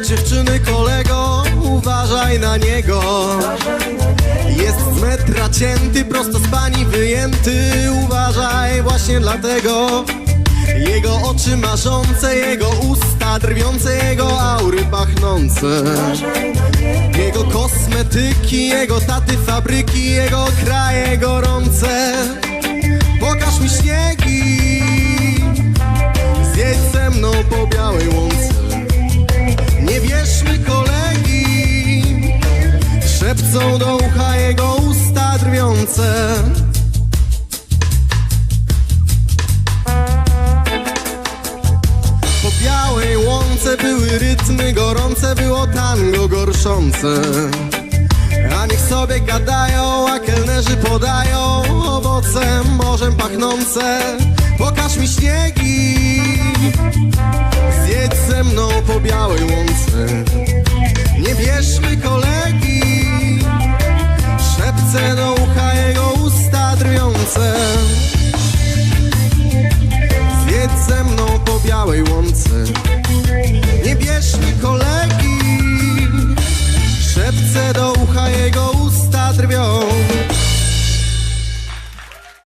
dziewczyny kolego Uważaj na niego. Jest z metra cięty, prosto z pani wyjęty. Uważaj właśnie dlatego. Jego oczy marzące, jego usta drwiące, jego aury pachnące. Jego kosmetyki, jego taty fabryki, jego kraje gorące. Szepcą do ucha jego usta drwiące. Po białej łące były rytmy gorące Było tango gorszące. A niech sobie gadają, a kelnerzy podają Owocem, morzem pachnące. Pokaż mi śniegi Zjedź ze mną po białej łące. Nie bierzmy kolegi serce do ucha jego usta drwiące. Zjedź ze mną po białej łące